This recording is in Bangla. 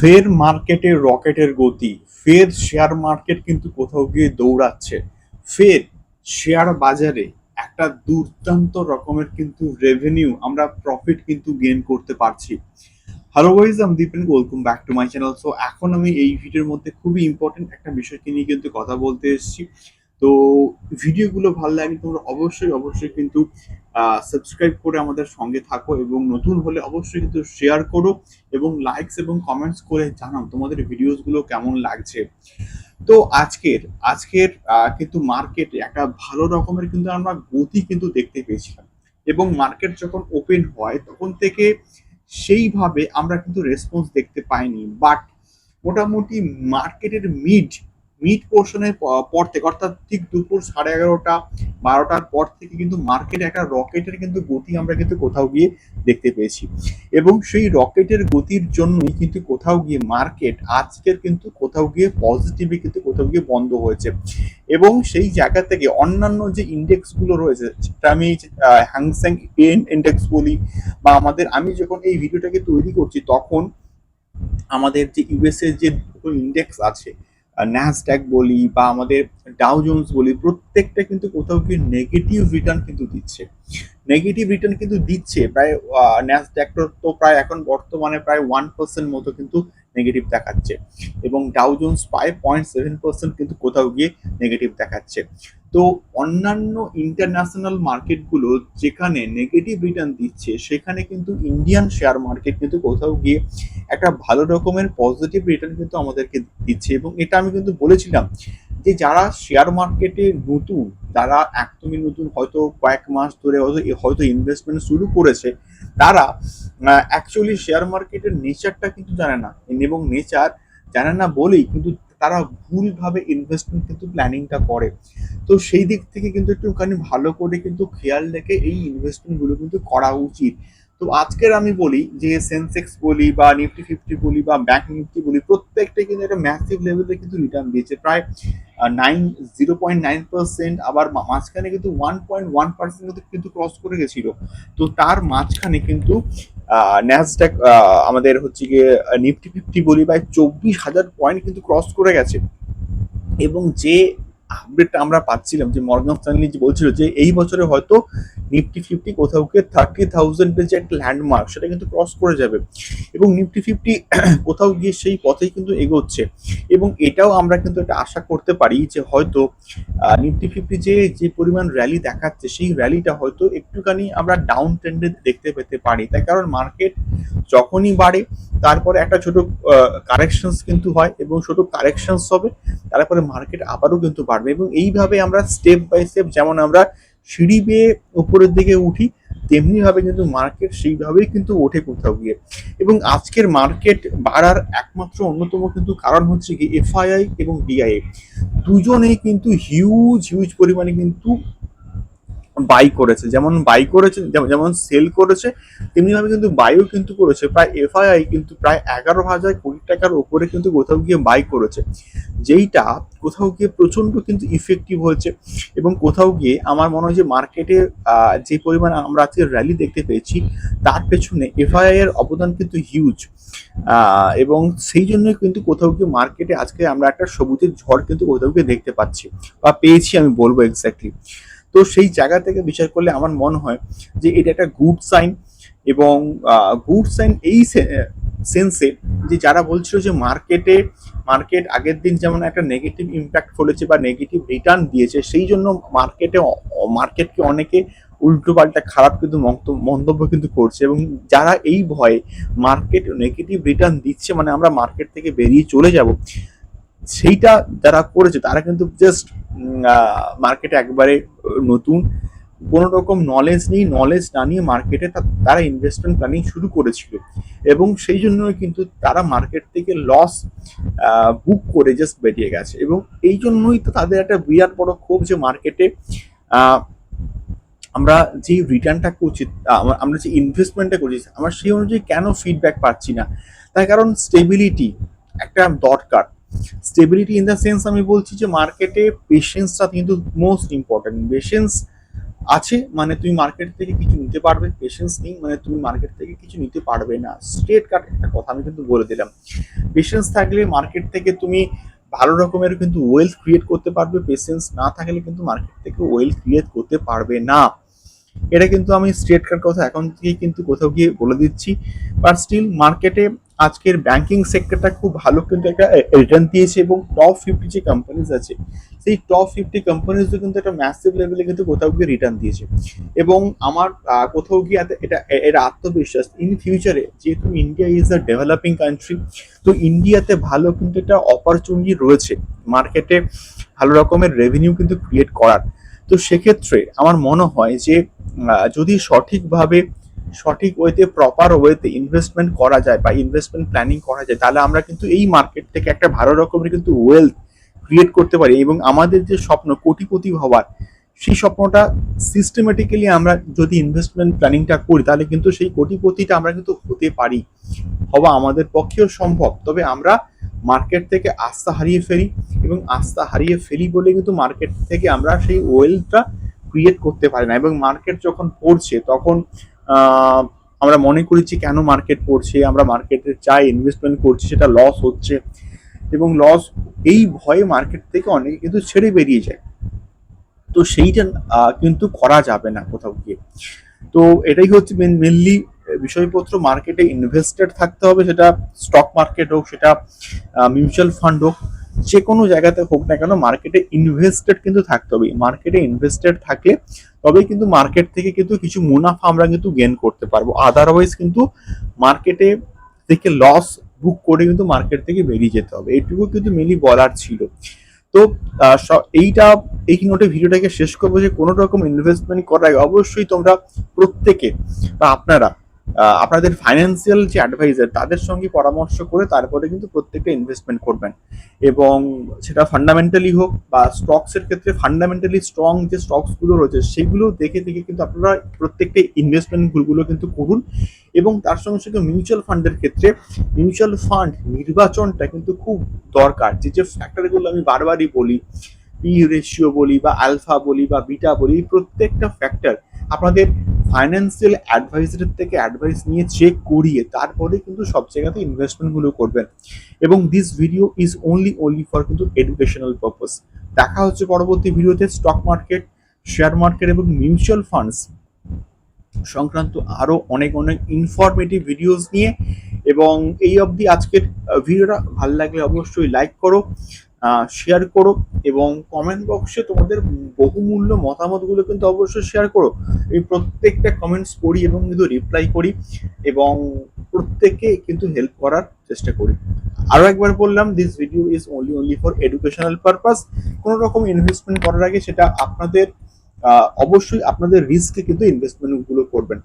ফের মার্কেটে রকেটের গতি, ফের শেয়ার মার্কেট কিন্তু কোথাও গিয়ে দৌড়াচ্ছে, ফের শেয়ার বাজারে একটা দুর্দান্ত রকমের কিন্তু রেভিনিউ আমরা প্রফিট কিন্তু গেইন করতে পারছি। হ্যালো গাইজ আমি Dipen welcome back to my channel so এখন আমি এই ভিডিওর মধ্যে খুবই ইম্পর্টেন্ট একটা বিষয়কে নিয়ে কিন্তু কথা বলতে এসেছি। তো ভিডিওগুলো ভালো লাগে তোমরা অবশ্যই অবশ্যই কিন্তু সাবস্ক্রাইব করে আমাদের সঙ্গে থাকো এবং নতুন হলে অবশ্যই কিন্তু শেয়ার করো এবং লাইকস এবং কমেন্টস করে জানাও তোমাদের ভিডিওসগুলো কেমন লাগছে। তো আজকের আজকের কিন্তু মার্কেটে একটা ভালো রকমের কিন্তু আমরা গতি কিন্তু দেখতে পেয়েছিলাম এবং মার্কেট যখন ওপেন হয় তখন থেকে সেইভাবে আমরা কিন্তু রেসপন্স দেখতে পাইনি। বাট মোটামুটি মার্কেটের মিড মিড পোর্শনের পর থেকে, অর্থাৎ ঠিক দুপুর সাড়ে এগারোটা, বারোটার পর থেকে কিন্তু মার্কেটে একটা রকেটের কিন্তু গতি আমরা কিন্তু কোথাও গিয়ে দেখতে পেয়েছি। এবং সেই রকেটের গতির জন্যই কিন্তু কোথাও গিয়ে মার্কেট আজকের কিন্তু কোথাও গিয়ে পজিটিভলি কিন্তু কোথাও গিয়ে বন্ধ হয়েছে। এবং সেই জায়গা থেকে অন্যান্য যে ইন্ডেক্সগুলো রয়েছে সেটা আমি হ্যাংস্যাং পেন ইন্ডেক্স বলি, বা আমাদের, আমি যখন এই ভিডিওটাকে তৈরি করছি, তখন আমাদের যে ইউএসএ যে ইন্ডেক্স আছে ন্যাসড্যাক বলি বা আমাদের ডাউ জোন্স বলি, প্রত্যেকটা কিন্তু কোথাও কি নেগেটিভ রিটার্ন কিন্তু দিচ্ছে। নেগেটিভ রিটার্ন কিন্তু দিচ্ছে, প্রায় ন্যাসড্যাকটার তো প্রায় এখন বর্তমানে প্রায় ওয়ান পার্সেন্ট মতো কিন্তু নেগেটিভ দেখাচ্ছে এবং ডাউ জোন্স প্রায় পয়েন্ট সেভেন পার্সেন্ট কিন্তু কোথাও গিয়ে নেগেটিভ দেখাচ্ছে। তো অন্যান্য ইন্টারন্যাশনাল মার্কেটগুলো যেখানে নেগেটিভ রিটার্ন দিচ্ছে, সেখানে কিন্তু ইন্ডিয়ান শেয়ার মার্কেট কিন্তু কোথাও গিয়ে একটা ভালো রকমের পজিটিভ রিটার্ন কিন্তু আমাদেরকে দিচ্ছে এবং এটা আমি কিন্তু বলেছিলাম যে যারা শেয়ার মার্কেটে নতুন, যারা একদমই নতুন, হয়তো কয়েক মাস ধরে হয়তো হয়তো ইনভেস্টমেন্ট শুরু করেছে তারা অ্যাকচুয়ালি শেয়ার মার্কেটের নেচারটা কিন্তু জানে না। এবং নেচার জানে না বলেই কিন্তু তারা ভুলভাবে ইনভেস্টমেন্ট কিন্তু প্ল্যানিংটা করে। তো সেই দিক থেকে কিন্তু একটুখানি ভালো করে কিন্তু খেয়াল রেখে এই ইনভেস্টমেন্টগুলো কিন্তু করা উচিত। তো আজকের আমি বলি যে সেন্সেক্স বলি বা নিফটি ফিফটি বলি বা ব্যাংক নিফটি বলি, প্রত্যেকটাই কিন্তু একটা ম্যাসিভ লেভেলে কিন্তু রিটার্ন দিয়েছে। প্রায় nine zero point nine percent আবার মাঝখানে কিন্তু ওয়ান পয়েন্ট ওয়ান পার্সেন্ট কিন্তু ক্রস করে গেছিল। তো তার মাঝখানে কিন্তু ন্যাসড্যাক আমাদের হচ্ছে গিয়ে নিফটি ফিফটি বলি বা চব্বিশ হাজার পয়েন্ট কিন্তু ক্রস করে গেছে। এবং যে আপডেটটা আমরা পাচ্ছিলাম, যে মর্গান স্ট্যানলি যে বলছিল যে এই বছরে হয়তো নিফটি ফিফটি কোথাও গিয়ে থার্টি থাউজেন্ডের যে একটা ল্যান্ডমার্ক সেটা কিন্তু ক্রস করে যাবে। এবং নিফটি ফিফটি কোথাও গিয়ে সেই পথেই কিন্তু এগোচ্ছে। এবং এটাও আমরা কিন্তু একটা আশা করতে পারি যে হয়তো নিফটি ফিফটি যে যে পরিমাণ র্যালি দেখাচ্ছে, সেই র্যালিটা হয়তো একটুখানি আমরা ডাউন ট্রেন্ডে দেখতে পেতে পারি। তাই কারণ মার্কেট যখনই বাড়ে, তারপরে একটা ছোট কারেকশনস কিন্তু হয় এবং ছোট কারেকশনস হবে, তারপরে মার্কেট আবারও কিন্তু বাড়বে। এবং এইভাবে আমরা স্টেপ বাই স্টেপ যেমন আমরা সিঁড়ি বেয়ে ওপরের দিকে উঠি তেমনি ভাবে কিন্তু মার্কেট সেইভাবেই কিন্তু ওঠে কোথাও গিয়ে। এবং আজকের মার্কেট বাড়ার একমাত্র অন্যতম কিন্তু কারণ হচ্ছে কি এফআইআই এবং ডিআইএ। দুজনেই কিন্তু হিউজ হিউজ পরিমাণে কিন্তু বাই করেছে। যেমন বাই করেছে, যেমন- সেল করেছে, তেমনি ভাবে কিন্তু বাইও কিন্তু করেছে। প্রায় এফআইআই কিন্তু প্রায় এগারো হাজার কোটি টাকার উপরে কিন্তু কোথাও গিয়ে বাই করেছে। যেইটা কোথাও গিয়ে প্রচণ্ড কিন্তু ইফেক্টিভ হয়েছে এবং কোথাও গিয়ে আমার মনে হয় যে মার্কেটে যে পরিমাণ আমরা আজকে র্যালি দেখতে পেয়েছি, তার পেছনে এফআইআই এর অবদান কিন্তু হিউজ এবং সেই জন্যই কিন্তু কোথাও গিয়ে মার্কেটে আজকে আমরা একটা সবুজের ঝড় কিন্তু কোথাও গিয়ে দেখতে পাচ্ছি। বা পেয়েছি আমি বলব এক্স্যাক্টলি তো সেই জায়গা থেকে বিচার করলে আমার মনে হয় যে এটা একটা গুড সাইন এবং গুড সাইন এই সেন্সে যে যারা বলছিল যে মার্কেটে মার্কেট আগের দিন যেমন একটা নেগেটিভ ইম্প্যাক্ট ফলেছে বা নেগেটিভ রিটার্ন দিয়েছে, সেই জন্য মার্কেটে মার্কেটকে অনেকে উল্টো পাল্টা খারাপ কিন্তু মন্ত- মন্তব্য কিন্তু করছে এবং যারা এই ভয়ে মার্কেট নেগেটিভ রিটার্ন দিচ্ছে মানে আমরা মার্কেট থেকে বেরিয়ে চলে যাব। সেইটা যারা করেছে, তারা কিন্তু জাস্ট মার্কেটে একবারে নতুন। কোনো রকম নলেজ নেই নলেজ না নিয়ে মার্কেটে তারা ইনভেস্টমেন্ট প্ল্যানিং শুরু করেছিল। এবং সেই জন্য কিন্তু তারা মার্কেট থেকে লস বুক করে জাস্ট বেরিয়ে গেছে। এবং এই জন্যই তো তাদের একটা বিরাট বড় ক্ষোভ যে মার্কেটে আমরা যে রিটার্নটা করছি আমরা যে ইনভেস্টমেন্টটা করছি, আমরা সেই অনুযায়ী কেন ফিডব্যাক পাচ্ছি না? তার কারণ স্টেবিলিটি একটা দরকার। স্টেবিলিটি ইন দ্য সেন্স আমি বলছি যে মার্কেটে পেশেন্সটা কিন্তু মোস্ট ইম্পর্টেন্ট পেশেন্স আছে মানে তুমি মার্কেট থেকে কিছু নিতে পারবে পেশেন্স নেই মানে তুমি মার্কেট থেকে কিছু নিতে পারবে না। স্ট্রেট কাট একটা কথা আমি কিন্তু বলে দিলাম। পেশেন্স থাকলে মার্কেট থেকে তুমি ভালো রকমের কিন্তু ওয়েলথ ক্রিয়েট করতে পারবে পেশেন্স না থাকলে কিন্তু মার্কেট থেকে ওয়েলথ ক্রিয়েট করতে পারবে না। এটা কিন্তু আমি স্ট্রেট কাট কথা এখন থেকেই কিন্তু কোথাও গিয়ে বলে দিচ্ছি। বাট স্টিল মার্কেটে আজকের ব্যাংকিং সেক্টরটা খুব ভালো কিন্তু একটা রিটার্ন দিয়েছে এবং টপ ফিফটি যে কোম্পানিজ আছে, সেই টপ ফিফটি কোম্পানিজও কিন্তু একটা ম্যাসিভ লেভেলে কিন্তু কোথাও গিয়ে রিটার্ন দিয়েছে। এবং আমার কোথাও গিয়ে এটা এটা আত্মবিশ্বাস ইন ফিউচারে যেহেতু India is a developing country তো ইন্ডিয়াতে ভালো কিন্তু একটা অপরচুনিটি রয়েছে। মার্কেটে ভালো রকমের রেভিনিউ কিন্তু ক্রিয়েট করার। তো সেক্ষেত্রে আমার মনে হয় যে যদি সঠিকভাবে সঠিক ওয়েতে প্রপার ওয়েতে ইনভেস্টমেন্ট করা যায় বা ইনভেস্টমেন্ট প্ল্যানিং করা যায়, তাহলে আমরা কিন্তু এই মার্কেট থেকে একটা ভালো রকমের কিন্তু ওয়েলথ ক্রিয়েট করতে পারি এবং আমাদের যে স্বপ্ন কোটিপতি হওয়ার, সেই স্বপ্নটা সিস্টেমেটিক্যালি আমরা যদি ইনভেস্টমেন্ট প্ল্যানিংটা করি, তাহলে কিন্তু সেই কোটিপতিটা আমরা কিন্তু হতে পারি। হওয়া আমাদের পক্ষেও সম্ভব, তবে আমরা মার্কেট থেকে আস্থা হারিয়ে ফেলি এবং আস্থা হারিয়ে ফেলি বলে কিন্তু মার্কেট থেকে আমরা সেই ওয়েলথটা ক্রিয়েট করতে পারি না এবং মার্কেট যখন পড়ছে, তখন আমরা মনে করেছি কেন মার্কেট পড়ছে, আমরা মার্কেটে চাই ইনভেস্টমেন্ট করছি, সেটা লস হচ্ছে। এবং লস এই ভয়ে মার্কেট থেকে অনেকে কিন্তু ছেড়ে বেরিয়ে যায়। তো সেইটা কিন্তু করা যাবে না কোথাও গিয়ে। তো এটাই হচ্ছে মেনলি বিষয়পত্র মার্কেটে ইনভেস্টেড থাকতে হবে, সেটা স্টক মার্কেট হোক, সেটা মিউচুয়াল ফান্ড হোক। যে কোনো জায়গাতে হোক না কেন মার্কেটে ইনভেস্টেড কিন্তু থাকতে হবে। মার্কেটে ইনভেস্টেড থাকলে তবেই কিন্তু মার্কেট থেকে কিন্তু কিছু মুনাফা আমরা কিন্তু গেন করতে পারব। আদারওয়াইজ কিন্তু মার্কেটে থেকে লস বুক করে কিন্তু মার্কেট থেকে বেরিয়ে যেতে হবে। এইটুকু কিন্তু মেনলি বলার ছিল। তো এইটা, এই নোটে ভিডিওটাকে শেষ করব যে কোনো রকম ইনভেস্টমেন্ট করার আগে অবশ্যই তোমরা প্রত্যেকে বা আপনারা আপনাদের ফাইন্যান্সিয়াল যে অ্যাডভাইজার তাদের সঙ্গে পরামর্শ করে তারপরে কিন্তু প্রত্যেকটা ইনভেস্টমেন্ট করবেন। এবং সেটা ফান্ডামেন্টালি হোক বা স্টকসের ক্ষেত্রে ফান্ডামেন্টালি স্ট্রং যে স্টকসগুলো রয়েছে, সেগুলো দেখে দেখে কিন্তু আপনারা প্রত্যেকটা ইনভেস্টমেন্টগুলো কিন্তু করুন। এবং তার সঙ্গে সঙ্গে মিউচুয়াল ফান্ডের ক্ষেত্রে মিউচুয়াল ফান্ড নির্বাচনটা কিন্তু খুব দরকার। যে যে ফ্যাক্টরগুলো আমি বারবারই বলি পি রেশিও বলি বা আলফা বলি বা বিটা বলি প্রত্যেকটা ফ্যাক্টর আপনাদের ফাইন্যান্সিয়াল অ্যাডভাইজারের থেকে অ্যাডভাইস নিয়ে চেক করিয়ে তারপরে কিন্তু সব জায়গাতে ইনভেস্টমেন্টগুলো করবেন। এবং this video is only only for কিন্তু এডুকেশনাল পারপাস দেখা হচ্ছে পরবর্তী ভিডিওতে স্টক মার্কেট শেয়ার মার্কেট এবং মিউচুয়াল ফান্ডস সংক্রান্ত আরও অনেক অনেক ইনফরমেটিভ ভিডিওস নিয়ে। এবং এই অবধি আজকের ভিডিওটা ভালো লাগলে অবশ্যই লাইক করো। শেয়ার করো এবং কমেন্ট বক্সে তোমাদের বহুমূল্য মতামতগুলো কিন্তু অবশ্যই শেয়ার করো। এই প্রত্যেকটা কমেন্টস পড়ি এবং কিন্তু রিপ্লাই করি এবং প্রত্যেককে কিন্তু হেল্প করার চেষ্টা করি। আরও একবার বললাম this video is only only for educational purpose কোনো রকম ইনভেস্টমেন্ট করার আগে সেটা আপনাদের অবশ্যই আপনাদের রিস্কে কিন্তু ইনভেস্টমেন্টগুলো করবেন।